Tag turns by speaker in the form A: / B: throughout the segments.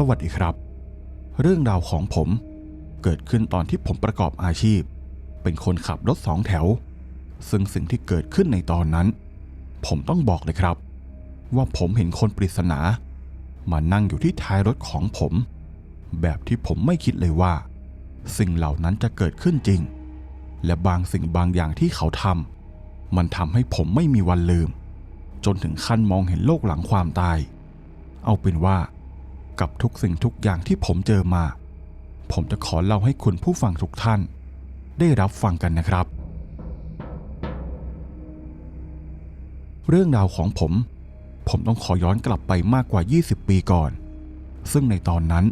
A: สวัสดีครับ เรื่องราวของผมเกิดขึ้นตอนที่ผมประกอบอาชีพ เป็นคนขับรถสองแถว ซึ่งสิ่งที่เกิดขึ้นในตอนนั้น ผมต้องบอกเลยครับ ว่าผมเห็นคนปริศนามานั่งอยู่ที่ท้ายรถของผม แบบที่ผมไม่คิดเลยว่า สิ่งเหล่านั้นจะเกิดขึ้นจริง และบางสิ่งบางอย่างที่เขาทำมันทำให้ผมไม่มีวันลืม จนถึงขั้นมองเห็นโลกหลังความตาย เอาเป็นว่า กับทุกสิ่งทุกอย่างที่ผมเจอมา ผมจะขอเล่าให้คุณผู้ฟังทุกท่าน ได้รับฟังกันนะครับ เรื่องราวของผม ผมต้องขอย้อนกลับไปมากกว่า 20 ปีก่อน ซึ่งในตอนนั้น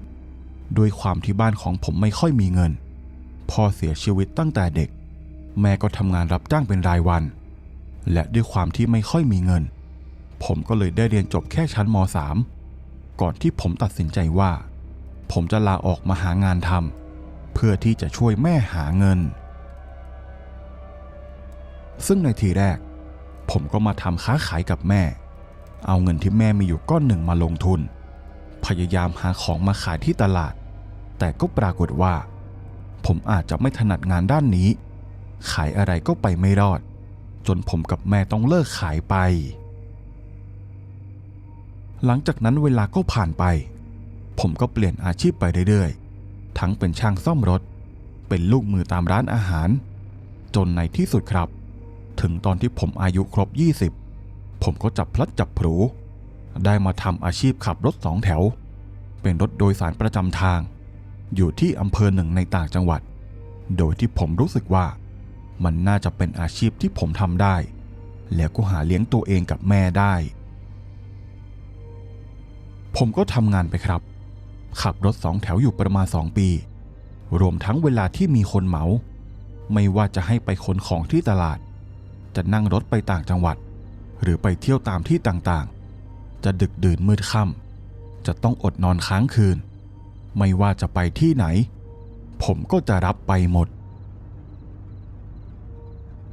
A: ด้วยความที่บ้านของผมไม่ค่อยมีเงิน พ่อเสียชีวิตตั้งแต่เด็ก แม่ก็ทำงานรับจ้างเป็นรายวัน และด้วยความที่ไม่ค่อยมีเงิน ผมก็เลยได้เรียนจบแค่ชั้นม .3 ก่อนที่ผมตัดสินใจว่า ผมจะลาออกมาหางานทำเพื่อที่จะช่วยแม่หาเงิน ซึ่งในทีแรก ผมก็มาทำค้าขายกับแม่ เอาเงินที่แม่มีอยู่ก้อนหนึ่งมาลงทุน พยายามหาของมาขายที่ตลาด แต่ก็ปรากฏว่า ผมอาจจะไม่ถนัดงานด้านนี้ ขายอะไรก็ไปไม่รอด จนผมกับแม่ต้องเลิกขายไป หลังจากนั้นเวลาก็ผ่านไป ผมก็เปลี่ยนอาชีพไปเรื่อยๆ ทั้งเป็นช่างซ่อมรถ เป็นลูกมือตามร้านอาหาร จนในที่สุดครับ ถึงตอนที่ผมอายุครบ 20 ผมก็จับพลัดจับผลูได้มาทำอาชีพขับรถสองแถว เป็นรถโดยสารประจำทาง อยู่ที่อำเภอหนึ่งในต่างจังหวัด โดยที่ผมรู้สึกว่ามันน่าจะเป็นอาชีพที่ผมทำได้ แล้วก็หาเลี้ยงตัวเองกับแม่ได้ ผมก็ทำงานไปครับ ขับรถสองแถวอยู่ประมาณสองปี รวมทั้งเวลาที่มีคนเหมา ไม่ว่าจะให้ไปขนของที่ตลาด จะนั่งรถไปต่างจังหวัด หรือไปเที่ยวตามที่ต่างๆ จะดึกดื่นมืดค่ำจะต้องอดนอนค้างคืน ไม่ว่าจะไปที่ไหน ผมก็จะรับไปหมด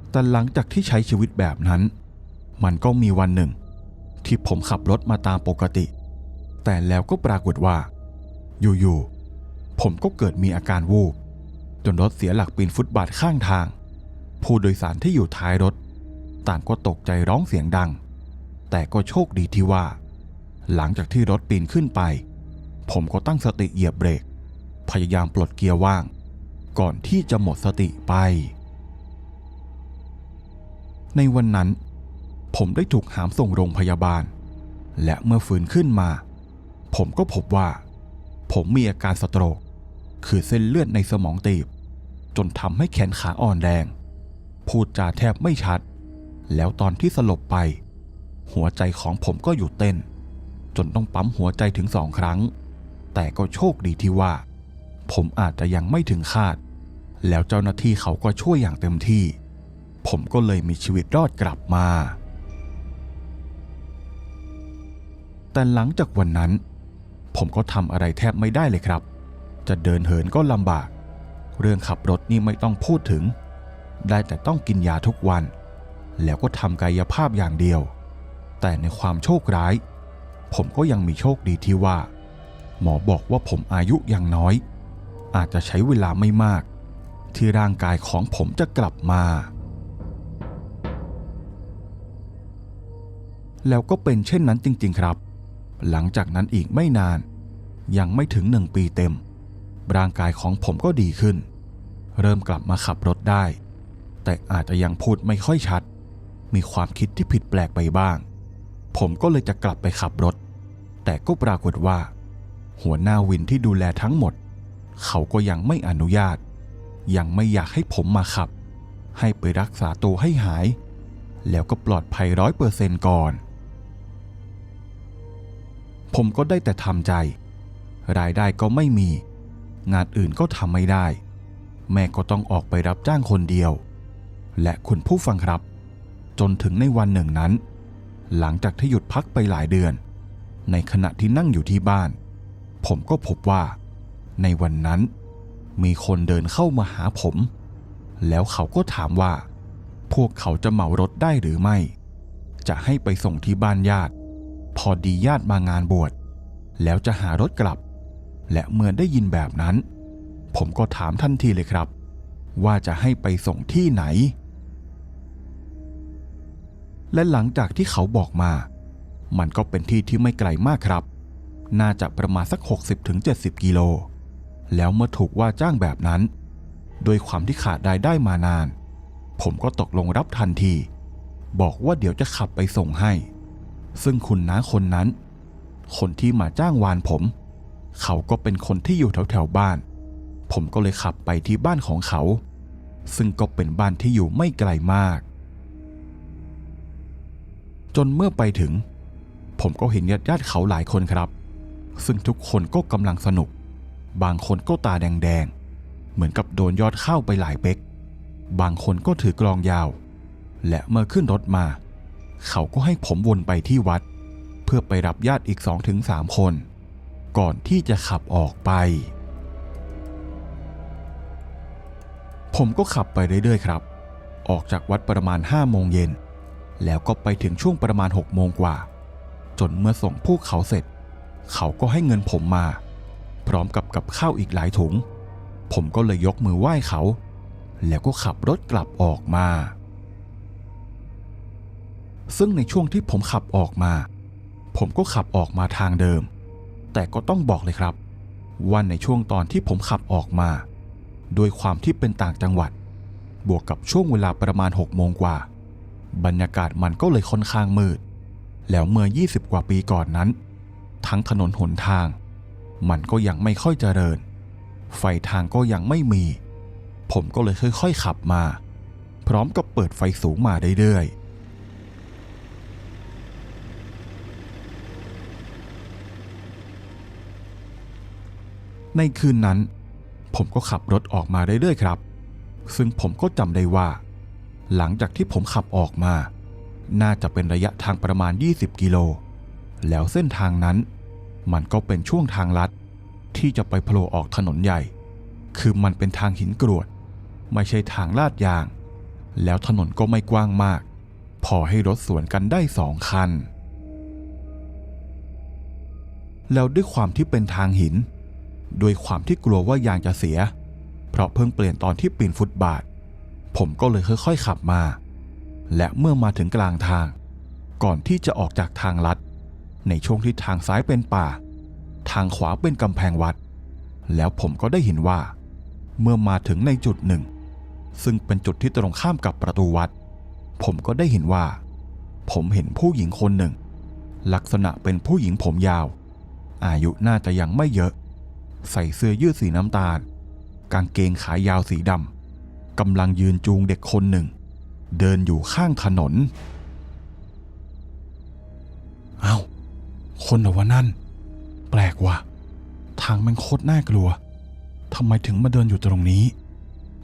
A: แต่หลังจากที่ใช้ชีวิตแบบนั้น มันก็มีวันหนึ่ง ที่ผมขับรถมาตามปกติ แต่แล้วก็ปรากฏว่า อยู่ๆผมก็เกิดมีอาการวูบ จนรถเสียหลักปีนฟุตบาทข้างทาง ผู้โดยสารที่อยู่ท้ายรถ ต่างก็ตกใจร้องเสียงดัง แต่ก็โชคดีที่ว่า หลังจากที่รถปีนขึ้นไป ผมก็ตั้งสติเหยียบเบรก พยายามปลดเกียร์ว่าง ก่อนที่จะหมดสติไป ในวันนั้น ผมได้ถูกหามส่งโรงพยาบาลและเมื่อฟื้นขึ้นมา ผมก็พบว่า ผมมีอาการสโตรก คือเส้นเลือดในสมองตีบ จนทำให้แขนขาอ่อนแรง พูดจาแทบไม่ชัด แล้วตอนที่สลบไป หัวใจของผมก็หยุดเต้น จนต้องปั๊มหัวใจถึงสองครั้ง แต่ก็โชคดีที่ว่า ผมอาจจะยังไม่ถึงคาด แล้วเจ้าหน้าที่เขาก็ช่วยอย่างเต็มที่ ผมก็เลยมีชีวิตรอดกลับมาแต่หลังจากวันนั้น ผมก็ทำอะไรแทบไม่ได้เลยครับ จะเดินเหินก็ลำบาก เรื่องขับรถนี่ไม่ต้องพูดถึง ได้แต่ต้องกินยาทุกวัน แล้วก็ทำกายภาพอย่างเดียว แต่ในความโชคร้าย ผมก็ยังมีโชคดีที่ว่า หมอบอกว่าผมอายุยังน้อย อาจจะใช้เวลาไม่มาก ที่ร่างกายของผมจะกลับมาแล้วก็เป็นเช่นนั้นจริง ๆ ครับ หลังจากนั้นอีกไม่นาน ยังไม่ถึงหนึ่งปีเต็ม ร่างกายของผมก็ดีขึ้น เริ่มกลับมาขับรถได้ แต่อาจจะยังพูดไม่ค่อยชัด มีความคิดที่ผิดแปลกไปบ้าง ผมก็เลยจะกลับไปขับรถ แต่ก็ปรากฏว่า หัวหน้าวินที่ดูแลทั้งหมด เขาก็ยังไม่อนุญาต ยังไม่อยากให้ผมมาขับ ให้ไปรักษาตัวให้หาย แล้วก็ปลอดภัยร้อยเปอร์เซนต์ก่อน ผมก็ได้แต่ทำใจ รายได้ก็ไม่มี งานอื่นก็ทำไม่ได้ แม่ก็ต้องออกไปรับจ้างคนเดียว และคุณผู้ฟังครับ จนถึงในวันหนึ่งนั้น หลังจากที่หยุดพักไปหลายเดือน ในขณะที่นั่งอยู่ที่บ้าน ผมก็พบว่า ในวันนั้น มีคนเดินเข้ามาหาผม แล้วเขาก็ถามว่า พวกเขาจะเหมารถได้หรือไม่ จะให้ไปส่งที่บ้านญาติ พอดีญาติมางานบวชแล้วจะหารถกลับ และเมื่อได้ยินแบบนั้น ผมก็ถามทันทีเลยครับ ว่าจะให้ไปส่งที่ไหน และหลังจากที่เขาบอกมา มันก็เป็นที่ที่ไม่ไกลมากครับ น่าจะประมาณสัก 60-70 กิโล แล้วเมื่อถูกว่าจ้างแบบนั้น โดยความที่ขาดรายได้มานาน ผมก็ตกลงรับทันที บอกว่าเดี๋ยวจะขับไปส่งให้ ซึ่งคุณน้าคนนั้น คนที่มาจ้างวานผม เขาก็เป็นคนที่อยู่แถวแถวๆบ้าน ผมก็เลยขับไปที่บ้านของเขา ซึ่งก็เป็นบ้านที่อยู่ไม่ไกลมาก จนเมื่อไปถึง ผมก็เห็นญาติญาติเขาหลายคนครับ ซึ่งทุกคนก็กำลังสนุก บางคนก็ตาแดงๆ เหมือนกับโดนยอดเข้าไปหลายเป๊กบางคนก็ถือกลองยาว และเมื่อขึ้นรถมา เขาก็ให้ผมวนไปที่วัด เพื่อไปรับญาติอีกสองถึงสามคน ก่อนที่จะขับออกไป ผมก็ขับไปเรื่อยๆครับ ออกจากวัดประมาณ5โมงเย็น แล้วก็ไปถึงช่วงประมาณ6โมงกว่า จนเมื่อส่งพวกเขาเสร็จ เขาก็ให้เงินผมมา พร้อมกับกับข้าวอีกหลายถุง ผมก็เลยยกมือไหว้เขา แล้วก็ขับรถกลับออกมา ซึ่งในช่วงที่ผมขับออกมา ผมก็ขับออกมาทางเดิม แต่ก็ต้องบอกเลยครับว่าในช่วงตอนที่ผมขับออกมาโดยความที่เป็นต่างจังหวัด บวกกับช่วงเวลาประมาณ6โมงกว่า บรรยากาศมันก็เลยค่อนข้างมืด แล้วเมื่อ 20 กว่าปีก่อนนั้น ทั้งถนนหนทาง มันก็ยังไม่ค่อยเจริญ ไฟทางก็ยังไม่มี ผมก็เลยค่อยๆขับมา พร้อมกับเปิดไฟสูงมาเรื่อยๆ ในคืนนั้น ผมก็ขับรถออกมาเรื่อยๆครับ ซึ่งผมก็จำได้ว่า หลังจากที่ผมขับออกมา น่าจะเป็นระยะทางประมาณ 20 กิโล แล้วเส้นทางนั้น มันก็เป็นช่วงทางลัด ที่จะไปโผล่ออกถนนใหญ่ คือมันเป็นทางหินกรวด ไม่ใช่ทางลาดยาง แล้วถนนก็ไม่กว้างมาก พอให้รถสวนกันได้สองคันแล้วด้วยความที่เป็นทางหิน ด้วยความที่กลัวว่ายางจะเสีย เพราะเพิ่งเปลี่ยนตอนที่ปีนฟุตบาท ผมก็เลยค่อยๆขับมา และเมื่อมาถึงกลางทาง ก่อนที่จะออกจากทางลัด ในช่วงที่ทางซ้ายเป็นป่า ทางขวาเป็นกำแพงวัด แล้วผมก็ได้เห็นว่า เมื่อมาถึงในจุดหนึ่ง ซึ่งเป็นจุดที่ตรงข้ามกับประตูวัด ผมก็ได้เห็นว่า ผมเห็นผู้หญิงคนหนึ่ง ลักษณะเป็นผู้หญิงผมยาว อายุน่าจะยังไม่เยอะ ใส่เสื้อยืดสีน้ำตาล กางเกงขายาวสีดำกำลังยืนจูงเด็กคนหนึ่ง เดินอยู่ข้างถนน เอา้า คนเหรอวะนั่น แปลกว่ะ ทางมันโคตรน่ากลัวทำไมถึงมาเดินอยู่ตรงนี้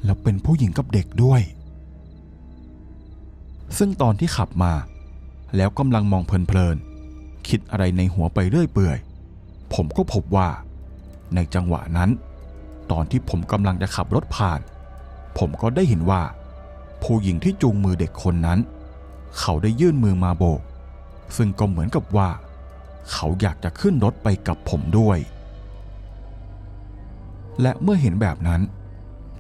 A: แล้วเป็นผู้หญิงกับเด็กด้วย ซึ่งตอนที่ขับมา แล้วกำลังมองเพลินๆคิดอะไรในหัวไปเรื่อยเปื่อย ผมก็พบว่า ในจังหวะนั้น ตอนที่ผมกำลังจะขับรถผ่าน ผมก็ได้เห็นว่า ผู้หญิงที่จูงมือเด็กคนนั้น เขาได้ยื่นมือมาโบก ซึ่งก็เหมือนกับว่า เขาอยากจะขึ้นรถไปกับผมด้วย และเมื่อเห็นแบบนั้น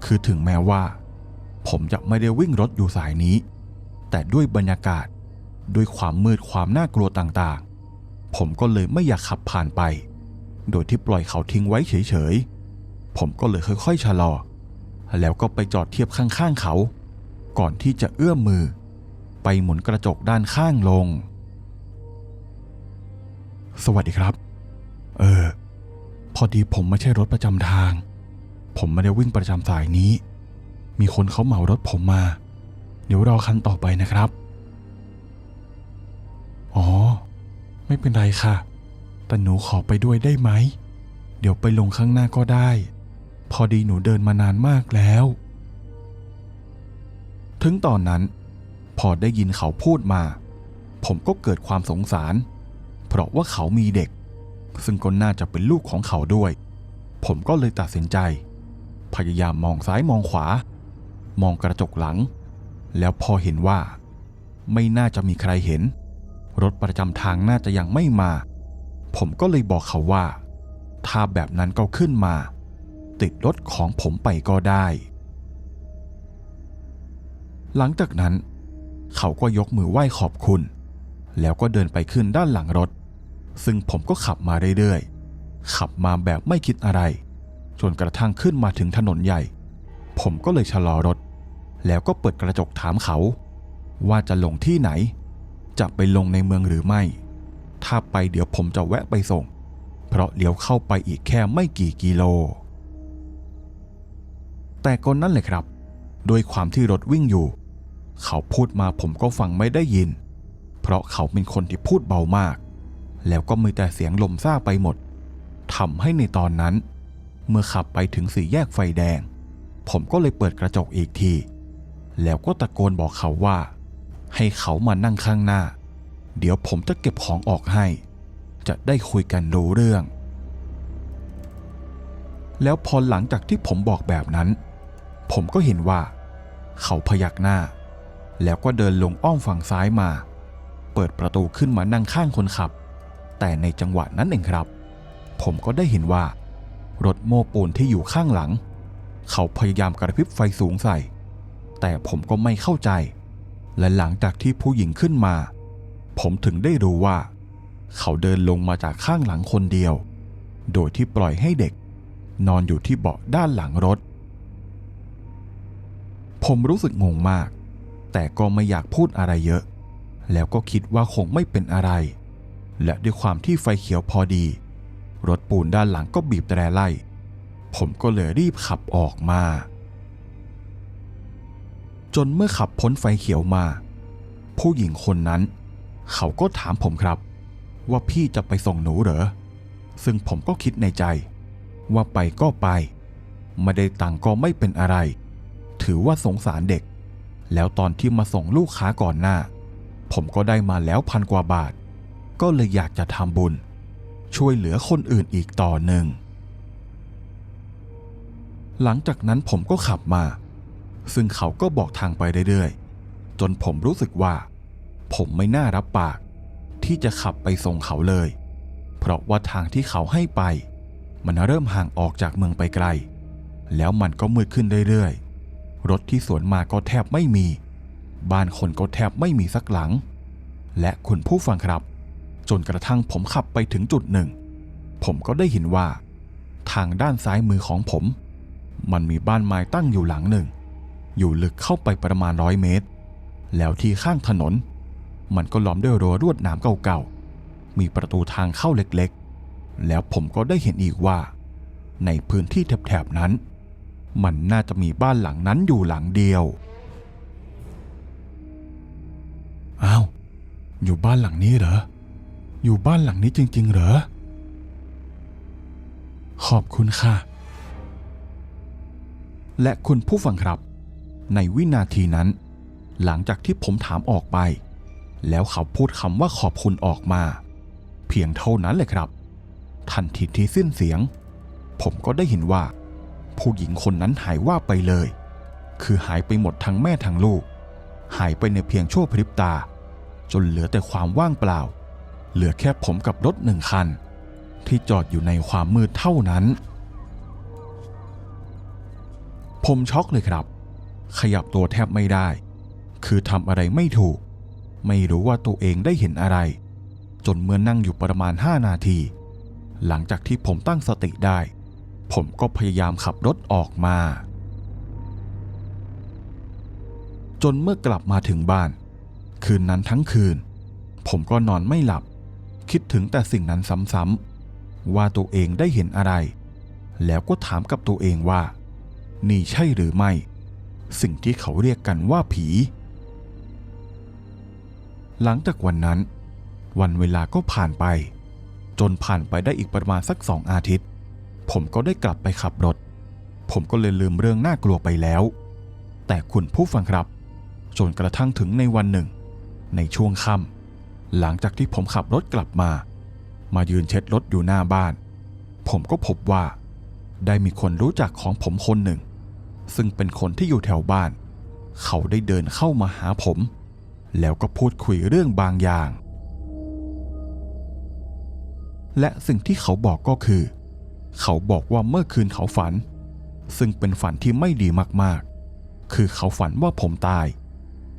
A: คือถึงแม้ว่า ผมจะไม่ได้วิ่งรถอยู่สายนี้ แต่ด้วยบรรยากาศด้วยความมืดความน่ากลัวต่างๆ ผมก็เลยไม่อยากขับผ่านไป โดยที่ปล่อยเขาทิ้งไว้เฉยๆ ผมก็เลยค่อยๆชะลอ แล้วก็ไปจอดเทียบข้างๆเขา ก่อนที่จะเอื้อมมือ ไปหมุนกระจกด้านข้างลง สวัสดีครับ เออ พอดีผมไม่ใช่รถประจำทาง ผมไม่ได้วิ่งประจำสายนี้ มีคนเขาเหมารถผมมา เดี๋ยวรอคันต่อไปนะครับ อ๋อ ไม่เป็นไรค่ะ แต่หนูขอไปด้วยได้ไหม เดี๋ยวไปลงข้างหน้าก็ได้ พอดีหนูเดินมานานมากแล้ว ถึงตอนนั้น พอได้ยินเขาพูดมา ผมก็เกิดความสงสาร เพราะว่าเขามีเด็ก ซึ่งก็น่าจะเป็นลูกของเขาด้วย ผมก็เลยตัดสินใจ พยายามมองซ้ายมองขวา มองกระจกหลัง แล้วพอเห็นว่า ไม่น่าจะมีใครเห็น รถประจำทางน่าจะยังไม่มา ผมก็เลยบอกเขาว่า ถ้าแบบนั้นก็ขึ้นมา ติดรถของผมไปก็ได้ หลังจากนั้น เขาก็ยกมือไหว้ขอบคุณ แล้วก็เดินไปขึ้นด้านหลังรถ ซึ่งผมก็ขับมาเรื่อยๆ ขับมาแบบไม่คิดอะไร จนกระทั่งขึ้นมาถึงถนนใหญ่ ผมก็เลยชะลอรถ แล้วก็เปิดกระจกถามเขา ว่าจะลงที่ไหน จะไปลงในเมืองหรือไม่ ถ้าไปเดี๋ยวผมจะแวะไปส่ง เพราะเลี้ยวเข้าไปอีกแค่ไม่กี่กิโล แต่ก็นั่นเลยครับ โดยความที่รถวิ่งอยู่ เขาพูดมาผมก็ฟังไม่ได้ยิน เพราะเขาเป็นคนที่พูดเบามาก แล้วก็มีแต่เสียงลมซ่าไปหมดทำให้ในตอนนั้น เมื่อขับไปถึงสี่แยกไฟแดง ผมก็เลยเปิดกระจกอีกที แล้วก็ตะโกนบอกเขาว่า ให้เขามานั่งข้างหน้า เดี๋ยวผมจะเก็บของออกให้ จะได้คุยกันรู้เรื่อง แล้วพอหลังจากที่ผมบอกแบบนั้น ผมก็เห็นว่า เขาพยักหน้า แล้วก็เดินลงอ้อมฝั่งซ้ายมา เปิดประตูขึ้นมานั่งข้างคนขับ แต่ในจังหวะนั้นเองครับ ผมก็ได้เห็นว่า รถโม้ปูนที่อยู่ข้างหลัง เขาพยายามกระพริบไฟสูงใส่ แต่ผมก็ไม่เข้าใจ และหลังจากที่ผู้หญิงขึ้นมา ผมถึงได้รู้ว่า เขาเดินลงมาจากข้างหลังคนเดียว โดยที่ปล่อยให้เด็ก นอนอยู่ที่เบาะด้านหลังรถ ผมรู้สึกงงมาก แต่ก็ไม่อยากพูดอะไรเยอะ แล้วก็คิดว่าคงไม่เป็นอะไร และด้วยความที่ไฟเขียวพอดี รถปูนด้านหลังก็บีบแตรไล่ ผมก็เลยรีบขับออกมา จนเมื่อขับพ้นไฟเขียวมาผู้หญิงคนนั้น เขาก็ถามผมครับ ว่าพี่จะไปส่งหนูเหรอ ซึ่งผมก็คิดในใจ ว่าไปก็ไป ไม่ได้ตังก็ไม่เป็นอะไร ถือว่าสงสารเด็ก แล้วตอนที่มาส่งลูกค้าก่อนหน้า ผมก็ได้มาแล้วพันกว่าบาท ก็เลยอยากจะทำบุญ ช่วยเหลือคนอื่นอีกต่อหนึ่ง หลังจากนั้นผมก็ขับมา ซึ่งเขาก็บอกทางไปเรื่อยๆ จนผมรู้สึกว่า ผมไม่น่ารับปาก ที่จะขับไปส่งเขาเลย เพราะว่าทางที่เขาให้ไป มันเริ่มห่างออกจากเมืองไปไกล แล้วมันก็มืดขึ้นเรื่อยๆ รถที่สวนมาก็แทบไม่มี บ้านคนก็แทบไม่มีสักหลัง และคุณผู้ฟังครับ จนกระทั่งผมขับไปถึงจุดหนึ่ง ผมก็ได้เห็นว่า ทางด้านซ้ายมือของผม มันมีบ้านไม้ตั้งอยู่หลังหนึ่ง อยู่ลึกเข้าไปประมาณร้อยเมตร แล้วที่ข้างถนน มันก็ล้อมด้วยรั้วรวดหนามเก่าๆ มีประตูทางเข้าเล็กๆ แล้วผมก็ได้เห็นอีกว่า ในพื้นที่แถบๆนั้น มันน่าจะมีบ้านหลังนั้นอยู่หลังเดียว อ้าว อยู่บ้านหลังนี้เหรอ อยู่บ้านหลังนี้จริง ๆ เหรอ ขอบคุณค่ะ และคุณผู้ฟังครับ ในวินาทีนั้น หลังจากที่ผมถามออกไป แล้วเขาพูดคำว่าขอบคุณออกมา เพียงเท่านั้นเลยครับ ทันทีที่สิ้นเสียง ผมก็ได้เห็นว่า ผู้หญิงคนนั้นหายว่าไปเลย คือหายไปหมดทั้งแม่ทั้งลูก หายไปในเพียงชั่วพริบตา จนเหลือแต่ความว่างเปล่า เหลือแค่ผมกับรถหนึ่งคัน ที่จอดอยู่ในความมืดเท่านั้น ผมช็อกเลยครับ ขยับตัวแทบไม่ได้ คือทำอะไรไม่ถูก ไม่รู้ว่าตัวเองได้เห็นอะไร จนเมื่อนั่งอยู่ประมาณ 5 นาที หลังจากที่ผมตั้งสติได้ ผมก็พยายามขับรถออกมา จนเมื่อกลับมาถึงบ้าน คืนนั้นทั้งคืน ผมก็นอนไม่หลับ คิดถึงแต่สิ่งนั้นซ้ำๆว่าตัวเองได้เห็นอะไร แล้วก็ถามกับตัวเองว่า นี่ใช่หรือไม่ สิ่งที่เขาเรียกกันว่าผี หลังจากวันนั้น วันเวลาก็ผ่านไป จนผ่านไปได้อีกประมาณสักสองอาทิตย์ ผมก็ได้กลับไปขับรถ ผมก็เลยลืมเรื่องน่ากลัวไปแล้ว แต่คุณผู้ฟังครับ จนกระทั่งถึงในวันหนึ่ง ในช่วงค่ำหลังจากที่ผมขับรถกลับมา มายืนเช็ดรถอยู่หน้าบ้าน ผมก็พบว่า ได้มีคนรู้จักของผมคนหนึ่ง ซึ่งเป็นคนที่อยู่แถวบ้าน เขาได้เดินเข้ามาหาผม แล้วก็พูดคุยเรื่องบางอย่าง และสิ่งที่เขาบอกก็คือ เขาบอกว่าเมื่อคืนเขาฝัน ซึ่งเป็นฝันที่ไม่ดีมากๆ คือเขาฝันว่าผมตาย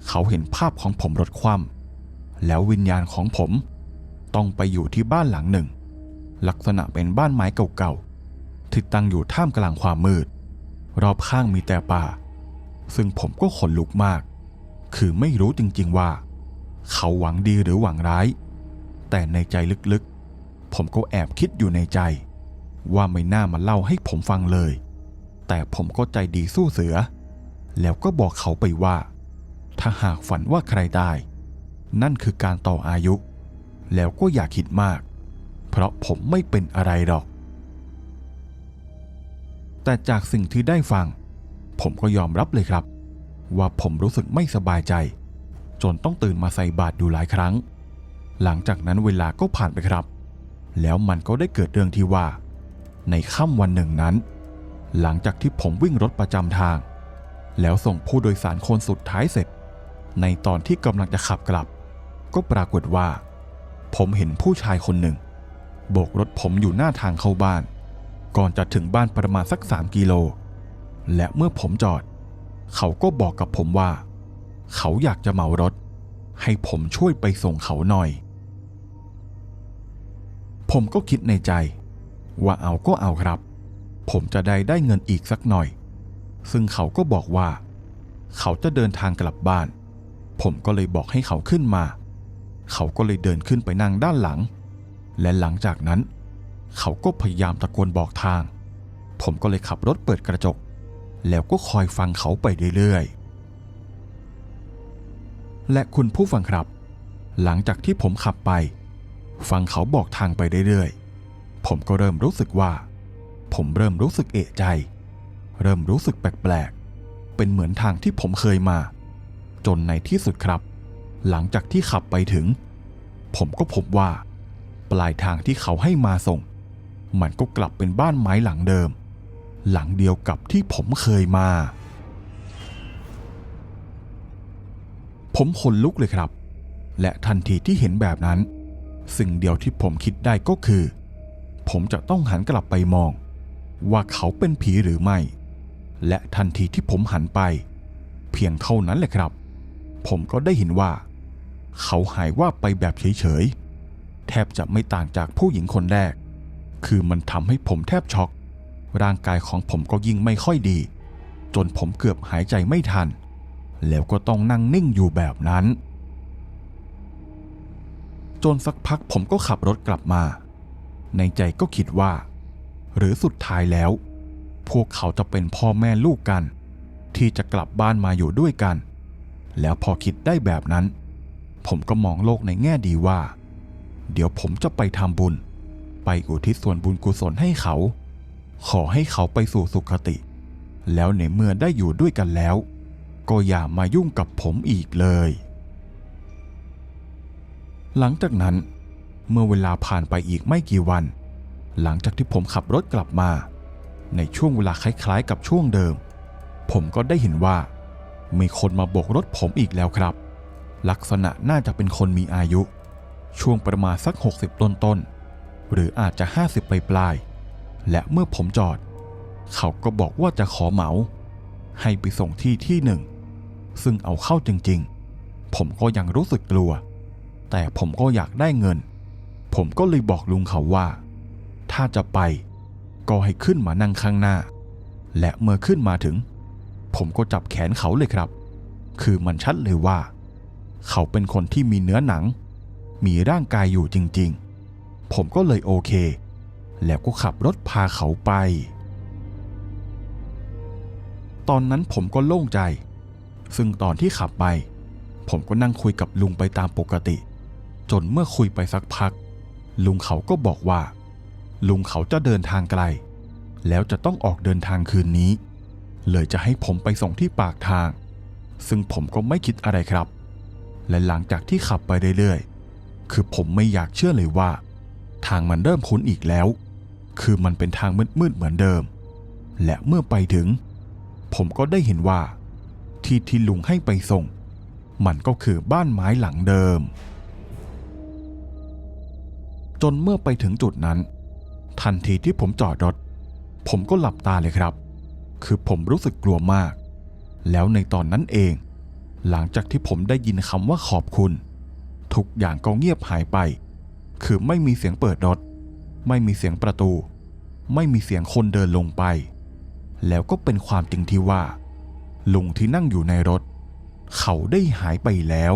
A: เขาเห็นภาพของผมรถคว่ำแล้ววิญญาณของผม ต้องไปอยู่ที่บ้านหลังหนึ่ง ลักษณะเป็นบ้านไม้เก่าๆที่ตั้งอยู่ท่ามกลางความมืด รอบข้างมีแต่ป่า ซึ่งผมก็ขนลุกมาก คือไม่รู้จริงๆว่า เขาหวังดีหรือหวังร้าย แต่ในใจลึกๆ ผมก็แอบคิดอยู่ในใจ ว่าไม่น่ามาเล่าให้ผมฟังเลย แต่ผมก็ใจดีสู้เสือ แล้วก็บอกเขาไปว่า ถ้าหากฝันว่าใครตาย นั่นคือการต่ออายุ แล้วก็อย่าคิดมาก เพราะผมไม่เป็นอะไรหรอก แต่จากสิ่งที่ได้ฟัง ผมก็ยอมรับเลยครับ ว่าผมรู้สึกไม่สบายใจ จนต้องตื่นมาใส่บาตรอยู่หลายครั้ง หลังจากนั้นเวลาก็ผ่านไปครับ แล้วมันก็ได้เกิดเรื่องที่ว่า ในค่ำวันหนึ่งนั้น หลังจากที่ผมวิ่งรถประจำทาง แล้วส่งผู้โดยสารคนสุดท้ายเสร็จ ในตอนที่กำลังจะขับกลับ ก็ปรากฏว่า ผมเห็นผู้ชายคนหนึ่ง โบกรถผมอยู่หน้าทางเข้าบ้าน ก่อนจะถึงบ้านประมาณสักสามกิโลและเมื่อผมจอด เขาก็บอกกับผมว่า เขาอยากจะเหมารถ ให้ผมช่วยไปส่งเขาหน่อย ผมก็คิดในใจ ว่าเอาก็เอาครับ ผมจะได้ได้เงินอีกสักหน่อย ซึ่งเขาก็บอกว่า เขาจะเดินทางกลับบ้าน ผมก็เลยบอกให้เขาขึ้นมา เขาก็เลยเดินขึ้นไปนั่งด้านหลัง และหลังจากนั้น เขาก็พยายามตะโกนบอกทาง ผมก็เลยขับรถเปิดกระจก แล้วก็คอยฟังเขาไปเรื่อยๆ และคุณผู้ฟังครับ หลังจากที่ผมขับไป ฟังเขาบอกทางไปเรื่อยๆ ผมก็เริ่มรู้สึกว่า ผมเริ่มรู้สึกเอะใจ เริ่มรู้สึกแปลกๆ เป็นเหมือนทางที่ผมเคยมา จนในที่สุดครับ หลังจากที่ขับไปถึง ผมก็พบว่า ปลายทางที่เขาให้มาส่ง มันก็กลับเป็นบ้านไม้หลังเดิม หลังเดียวกับที่ผมเคยมา ผมขนลุกเลยครับ และทันทีที่เห็นแบบนั้น สิ่งเดียวที่ผมคิดได้ก็คือ ผมจะต้องหันกลับไปมอง ว่าเขาเป็นผีหรือไม่ และทันทีที่ผมหันไป เพียงเท่านั้นแหละครับ ผมก็ได้เห็นว่า เขาหายว่าบไปแบบเฉยๆแทบจะไม่ต่างจากผู้หญิงคนแรก คือมันทำให้ผมแทบช็อก ร่างกายของผมก็ยิ่งไม่ค่อยดี จนผมเกือบหายใจไม่ทัน แล้วก็ต้องนั่งนิ่งอยู่แบบนั้น จนสักพักผมก็ขับรถกลับมา ในใจก็คิดว่า หรือสุดท้ายแล้ว พวกเขาจะเป็นพ่อแม่ลูกกัน ที่จะกลับบ้านมาอยู่ด้วยกัน แล้วพอคิดได้แบบนั้น ผมก็มองโลกในแง่ดีว่า เดี๋ยวผมจะไปทำบุญ ไปอุทิศส่วนบุญกุศลให้เขา ขอให้เขาไปสู่สุคติ แล้วในเมื่อได้อยู่ด้วยกันแล้ว ก็อย่ามายุ่งกับผมอีกเลย หลังจากนั้น เมื่อเวลาผ่านไปอีกไม่กี่วัน หลังจากที่ผมขับรถกลับมา ในช่วงเวลาคล้ายๆ กับช่วงเดิม ผมก็ได้เห็นว่า มีคนมาโบกรถผมอีกแล้วครับ ลักษณะน่าจะเป็นคนมีอายุ ช่วงประมาณสัก 60 ต้นต้นๆหรืออาจจะ 50ไปปลายๆ และเมื่อผมจอด เขาก็บอกว่าจะขอเหมา ให้ไปส่งที่ที่หนึ่ง ซึ่งเอาเข้าจริงๆ ผมก็ยังรู้สึกกลัว แต่ผมก็อยากได้เงิน ผมก็เลยบอกลุงเขาว่า ถ้าจะไป ก็ให้ขึ้นมานั่งข้างหน้า และเมื่อขึ้นมาถึง ผมก็จับแขนเขาเลยครับ คือมันชัดเลยว่า เขาเป็นคนที่มีเนื้อหนัง มีร่างกายอยู่จริงๆ ผมก็เลยโอเค แล้วก็ขับรถพาเขาไป ตอนนั้นผมก็โล่งใจ ซึ่งตอนที่ขับไป ผมก็นั่งคุยกับลุงไปตามปกติ จนเมื่อคุยไปสักพัก ลุงเขาก็บอกว่า ลุงเขาจะเดินทางไกล แล้วจะต้องออกเดินทางคืนนี้ เลยจะให้ผมไปส่งที่ปากทาง ซึ่งผมก็ไม่คิดอะไรครับ และหลังจากที่ขับไปเรื่อยๆคือผมไม่อยากเชื่อเลยว่า ทางมันเริ่มคุ้นอีกแล้ว คือมันเป็นทางมืดๆเหมือนเดิม และเมื่อไปถึง ผมก็ได้เห็นว่า ที่ที่ลุงให้ไปส่ง มันก็คือบ้านไม้หลังเดิม จนเมื่อไปถึงจุดนั้น ทันทีที่ผมจอดรถผมก็หลับตาเลยครับ คือผมรู้สึกกลัวมาก แล้วในตอนนั้นเอง หลังจากที่ผมได้ยินคำว่าขอบคุณ ทุกอย่างก็เงียบหายไป คือไม่มีเสียงเปิดรถ ไม่มีเสียงประตู ไม่มีเสียงคนเดินลงไป แล้วก็เป็นความจริงที่ว่า ลุงที่นั่งอยู่ในรถ เขาได้หายไปแล้ว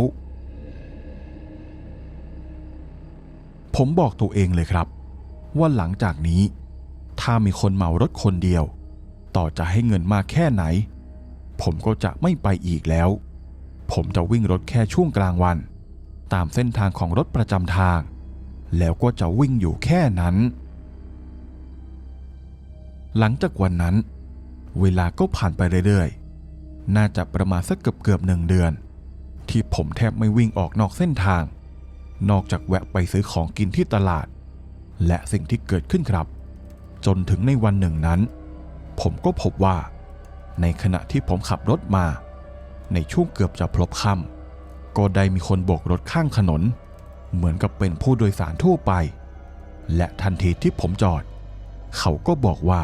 A: ผมบอกตัวเองเลยครับ ว่าหลังจากนี้ ถ้ามีคนเหมารถคนเดียว ต่อจะให้เงินมากแค่ไหน ผมก็จะไม่ไปอีกแล้ว ผมจะวิ่งรถแค่ช่วงกลางวัน ตามเส้นทางของรถประจำทาง แล้วก็จะวิ่งอยู่แค่นั้น หลังจากวันนั้น เวลาก็ผ่านไปเรื่อยๆ น่าจะประมาณสักเกือบเกือบๆหนึ่งเดือน ที่ผมแทบไม่วิ่งออกนอกเส้นทาง นอกจากแวะไปซื้อของกินที่ตลาด และสิ่งที่เกิดขึ้นครับ จนถึงในวันหนึ่งนั้น ผมก็พบว่า ในขณะที่ผมขับรถมา ในช่วงเกือบจะพลบค่ำก็ได้มีคนโบกรถข้างถนน เหมือนกับเป็นผู้โดยสารทั่วไป และทันทีที่ผมจอด เขาก็บอกว่า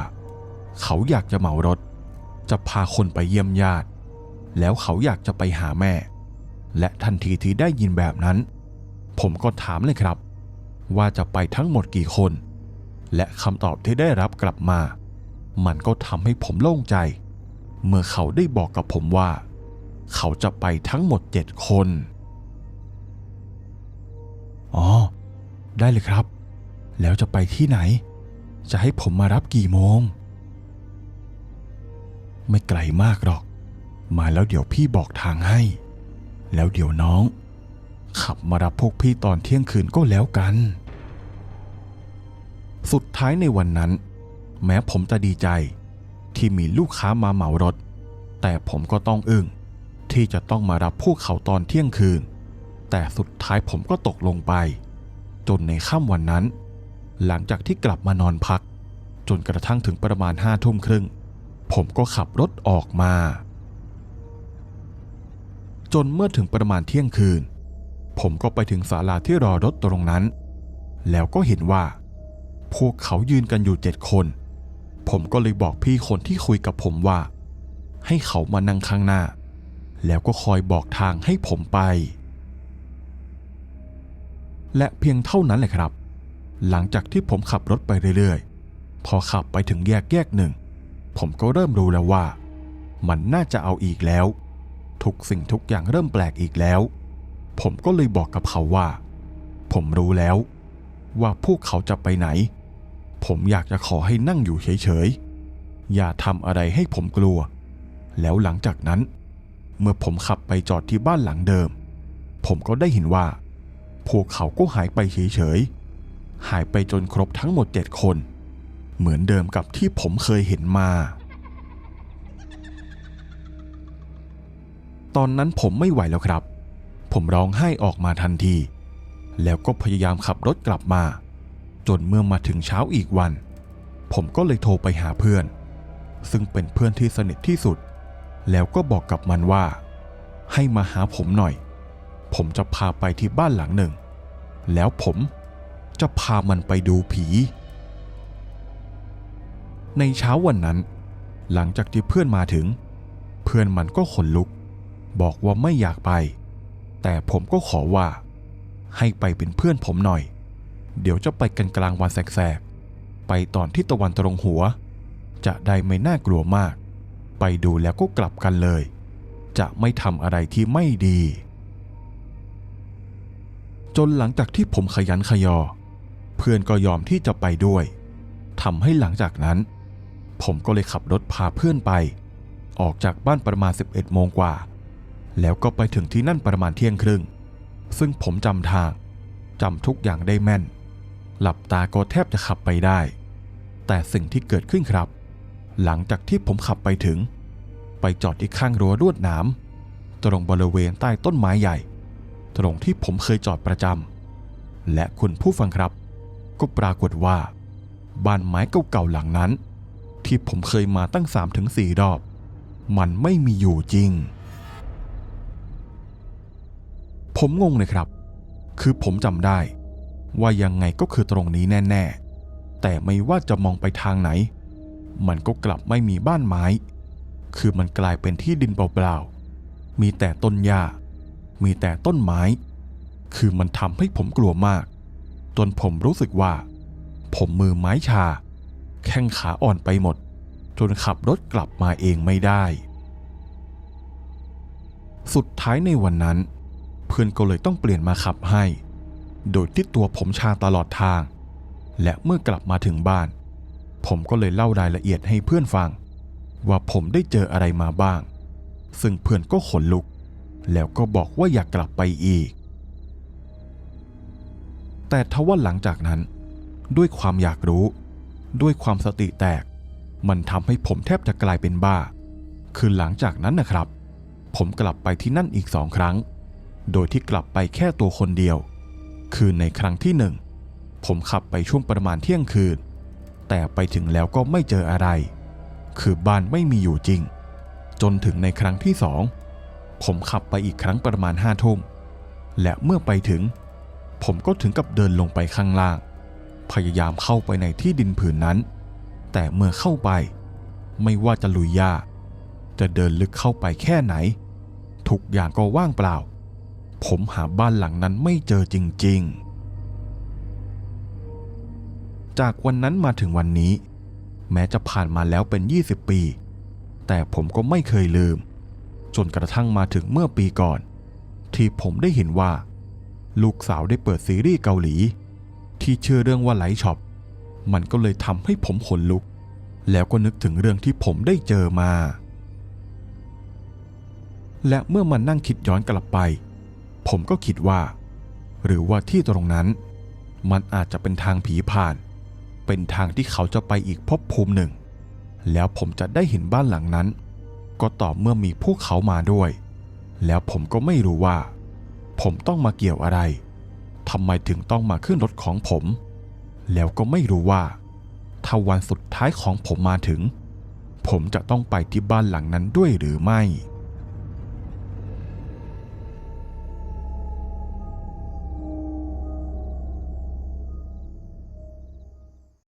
A: เขาอยากจะเหมารถ จะพาคนไปเยี่ยมญาติ แล้วเขาอยากจะไปหาแม่ และทันทีที่ได้ยินแบบนั้น ผมก็ถามเลยครับ ว่าจะไปทั้งหมดกี่คน และคำตอบที่ได้รับกลับมา มันก็ทำให้ผมโล่งใจ เมื่อเขาได้บอกกับผมว่า เขาจะไปทั้งหมดเจ็ดคน อ๋อ ได้เลยครับ แล้วจะไปที่ไหน จะให้ผมมารับกี่โมง ไม่ไกลมากหรอก มาแล้วเดี๋ยวพี่บอกทางให้ แล้วเดี๋ยวน้อง ขับมารับพวกพี่ตอนเที่ยงคืนก็แล้วกัน สุดท้ายในวันนั้น แม้ผมจะดีใจที่มีลูกค้ามาเหมารถ แต่ผมก็ต้องอึ้งที่จะต้องมารับพวกเขาตอนเที่ยงคืน แต่สุดท้ายผมก็ตกลงไป จนในค่ำวันนั้น หลังจากที่กลับมานอนพัก จนกระทั่งถึงประมาณห้าทุ่มครึ่ง ผมก็ขับรถออกมา จนเมื่อถึงประมาณเที่ยงคืน ผมก็ไปถึงศาลาที่รอรถตรงนั้น แล้วก็เห็นว่า พวกเขายืนกันอยู่เจ็ดคน ผมก็เลยบอกพี่คนที่คุยกับผมว่า ให้เขามานั่งข้างหน้า แล้วก็คอยบอกทางให้ผมไป และเพียงเท่านั้นแหละครับ หลังจากที่ผมขับรถไปเรื่อยๆ พอขับไปถึงแยกแยกหนึ่ง ผมก็เริ่มรู้แล้วว่า มันน่าจะเอาอีกแล้ว ทุกสิ่งทุกอย่างเริ่มแปลกอีกแล้ว ผมก็เลยบอกกับเขาว่า ผมรู้แล้ว ว่าพวกเขาจะไปไหน ผมอยากจะขอให้นั่งอยู่เฉยๆ อย่าทำอะไรให้ผมกลัว แล้วหลังจากนั้น เมื่อผมขับไปจอดที่บ้านหลังเดิม ผมก็ได้เห็นว่า พวกเขาก็หายไปเฉยๆ หายไปจนครบทั้งหมดเจ็ดคน เหมือนเดิมกับที่ผมเคยเห็นมา ตอนนั้นผมไม่ไหวแล้วครับ ผมร้องไห้ออกมาทันที แล้วก็พยายามขับรถกลับมา จนเมื่อมาถึงเช้าอีกวัน ผมก็เลยโทรไปหาเพื่อน ซึ่งเป็นเพื่อนที่สนิทที่สุด แล้วก็บอกกับมันว่า ให้มาหาผมหน่อย ผมจะพาไปที่บ้านหลังหนึ่ง แล้วผมจะพามันไปดูผี ในเช้าวันนั้น หลังจากที่เพื่อนมาถึง เพื่อนมันก็ขนลุก บอกว่าไม่อยากไป แต่ผมก็ขอว่า ให้ไปเป็นเพื่อนผมหน่อย เดี๋ยวจะไปกันกลางวันแสกๆ ไปตอนที่ตะวันตรงหัว จะได้ไม่น่ากลัวมาก ไปดูแล้วก็กลับกันเลย จะไม่ทำอะไรที่ไม่ดี จนหลังจากที่ผมขยันขยอ เพื่อนก็ยอมที่จะไปด้วยทำให้หลังจากนั้น ผมก็เลยขับรถพาเพื่อนไป ออกจากบ้านประมาณ 11 โมงกว่า แล้วก็ไปถึงที่นั่นประมาณเที่ยงครึ่ง ซึ่งผมจำทางจำทุกอย่างได้แม่น หลับตาก็แทบจะขับไปได้ แต่สิ่งที่เกิดขึ้นครับ หลังจากที่ผมขับไปถึง ไปจอดที่ข้างรั้วลวดหนามตรงบริเวณใต้ต้นไม้ใหญ่ ตรงที่ผมเคยจอดประจำและคุณผู้ฟังครับ ก็ปรากฏว่า บ้านไม้เก่าๆหลังนั้น ที่ผมเคยมาตั้ง3-4ถึงรอบ มันไม่มีอยู่จริง ผมงงเลยครับ คือผมจำได้ ว่ายังไงก็คือตรงนี้แน่ ๆ แต่ไม่ว่าจะมองไปทางไหน มันก็กลับไม่มีบ้านไม้ คือมันกลายเป็นที่ดินเปล่าๆมีแต่ต้นหญ้า มีแต่ต้นไม้ คือมันทำให้ผมกลัวมาก จนผมรู้สึกว่า ผมมือไม้ชา แข้งขาอ่อนไปหมด จนขับรถกลับมาเองไม่ได้ สุดท้ายในวันนั้น เพื่อนก็เลยต้องเปลี่ยนมาขับให้ โดยที่ตัวผมชาตลอดทาง และเมื่อกลับมาถึงบ้าน ผมก็เลยเล่ารายละเอียดให้เพื่อนฟัง ว่าผมได้เจออะไรมาบ้าง ซึ่งเพื่อนก็ขนลุก แล้วก็บอกว่าอยากกลับไปอีก แต่ทว่าหลังจากนั้น ด้วยความอยากรู้ ด้วยความสติแตก มันทำให้ผมแทบจะกลายเป็นบ้า คือหลังจากนั้นนะครับ ผมกลับไปที่นั่นอีกสองครั้ง โดยที่กลับไปแค่ตัวคนเดียว คือในครั้งที่หนึ่งผมขับไปช่วงประมาณเที่ยงคืน แต่ไปถึงแล้วก็ไม่เจออะไร คือบ้านไม่มีอยู่จริง จนถึงในครั้งที่สอง ผมขับไปอีกครั้งประมาณห้าทุ่ม และเมื่อไปถึง ผมก็ถึงกับเดินลงไปข้างล่าง พยายามเข้าไปในที่ดินผืนนั้น แต่เมื่อเข้าไป ไม่ว่าจะลุยยาจะเดินลึกเข้าไปแค่ไหน ทุกอย่างก็ว่างเปล่า ผมหาบ้านหลังนั้นไม่เจอจริง ๆ จากวันนั้นมาถึงวันนี้ แม้จะผ่านมาแล้วเป็น 20 ปี แต่ผมก็ไม่เคยลืม จนกระทั่งมาถึงเมื่อปีก่อน ที่ผมได้เห็นว่า ลูกสาวได้เปิดซีรีส์เกาหลี ที่ชื่อเรื่องว่าไลท์ช็อปมันก็เลยทำให้ผมขนลุก แล้วก็นึกถึงเรื่องที่ผมได้เจอมา และเมื่อมันนั่งคิดย้อนกลับไป ผมก็คิดว่า หรือว่าที่ตรงนั้น มันอาจจะเป็นทางผีผ่าน เป็นทางที่เขาจะไปอีกภพภูมิหนึ่ง แล้วผมจะได้เห็นบ้านหลังนั้น ก็ต่อเมื่อมีพวกเขามาด้วย แล้วผมก็ไม่รู้ว่า ผมต้องมาเกี่ยวอะไรทำไมถึงต้องมาขึ้นรถของผม แล้วก็ไม่รู้ว่า ถ้าวันสุดท้ายของผมมาถึง ผมจะต้องไปที่บ้านหลังนั้นด้วยหรือไม่